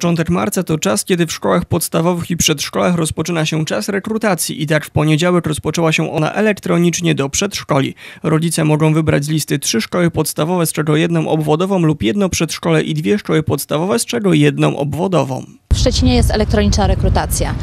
Początek marca to czas, kiedy w szkołach podstawowych i przedszkolach rozpoczyna się czas rekrutacji i tak w poniedziałek rozpoczęła się ona elektronicznie do przedszkoli. Rodzice mogą wybrać z listy trzy szkoły podstawowe, z czego jedną obwodową lub jedno przedszkole i dwie szkoły podstawowe, z czego jedną obwodową. Szczecinie jest elektroniczna rekrutacja.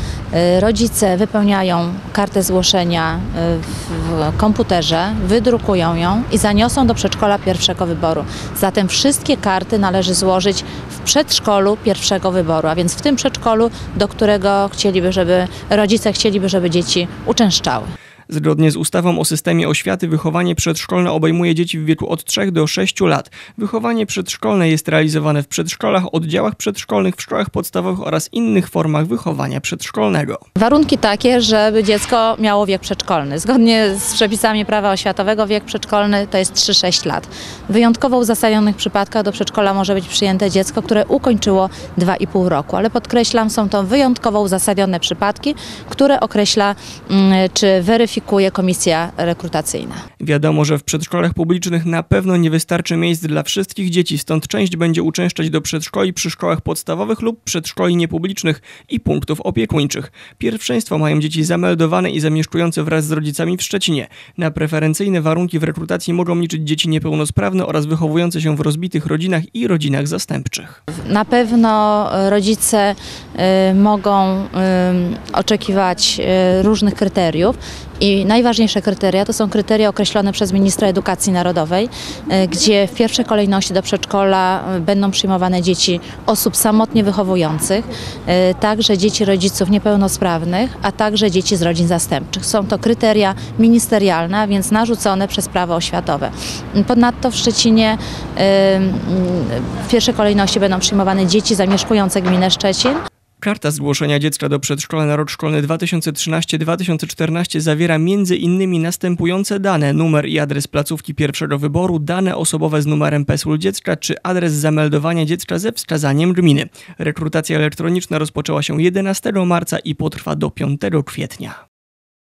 Y, Rodzice wypełniają kartę zgłoszenia y, w komputerze, wydrukują ją i zaniosą do przedszkola pierwszego wyboru. Zatem wszystkie karty należy złożyć w przedszkolu pierwszego wyboru, a więc w tym przedszkolu, do którego chcieliby, żeby rodzice chcieliby, żeby dzieci uczęszczały. Zgodnie z ustawą o systemie oświaty wychowanie przedszkolne obejmuje dzieci w wieku od 3 do 6 lat. Wychowanie przedszkolne jest realizowane w przedszkolach, oddziałach przedszkolnych, w szkołach podstawowych oraz innych formach wychowania przedszkolnego. Warunki takie, żeby dziecko miało wiek przedszkolny. Zgodnie z przepisami prawa oświatowego wiek przedszkolny to jest 3-6 lat. Wyjątkowo w uzasadnionych przypadkach do przedszkola może być przyjęte dziecko, które ukończyło 2,5 roku. Ale podkreślam, są to wyjątkowo uzasadnione przypadki, które określa mm, czy weryfikuje komisja rekrutacyjna. Wiadomo, że w przedszkolach publicznych na pewno nie wystarczy miejsc dla wszystkich dzieci, stąd część będzie uczęszczać do przedszkoli przy szkołach podstawowych lub przedszkoli niepublicznych i punktów opiekuńczych. Pierwszeństwo mają dzieci zameldowane i zamieszkujące wraz z rodzicami w Szczecinie. Na preferencyjne warunki w rekrutacji mogą liczyć dzieci niepełnosprawne oraz wychowujące się w rozbitych rodzinach i rodzinach zastępczych. Na pewno rodzice y, mogą y, oczekiwać y, różnych kryteriów i najważniejsze kryteria to są kryteria określone przez ministra edukacji narodowej, y, gdzie w pierwszej kolejności do przedszkola y, będą przyjmowane dzieci osób samotnie wychowujących, y, także dzieci rodziców niepełnosprawnych, a także dzieci z rodzin zastępczych. Są to kryteria ministerialne, a więc narzucone przez prawo oświatowe. Ponadto w Szczecinie w pierwszej kolejności będą przyjmowane dzieci zamieszkujące gminę Szczecin. Karta zgłoszenia dziecka do przedszkola na rok szkolny 2013-2014 zawiera m.in. następujące dane: numer i adres placówki pierwszego wyboru, dane osobowe z numerem PESEL dziecka czy adres zameldowania dziecka ze wskazaniem gminy. Rekrutacja elektroniczna rozpoczęła się 11 marca i potrwa do 5 kwietnia.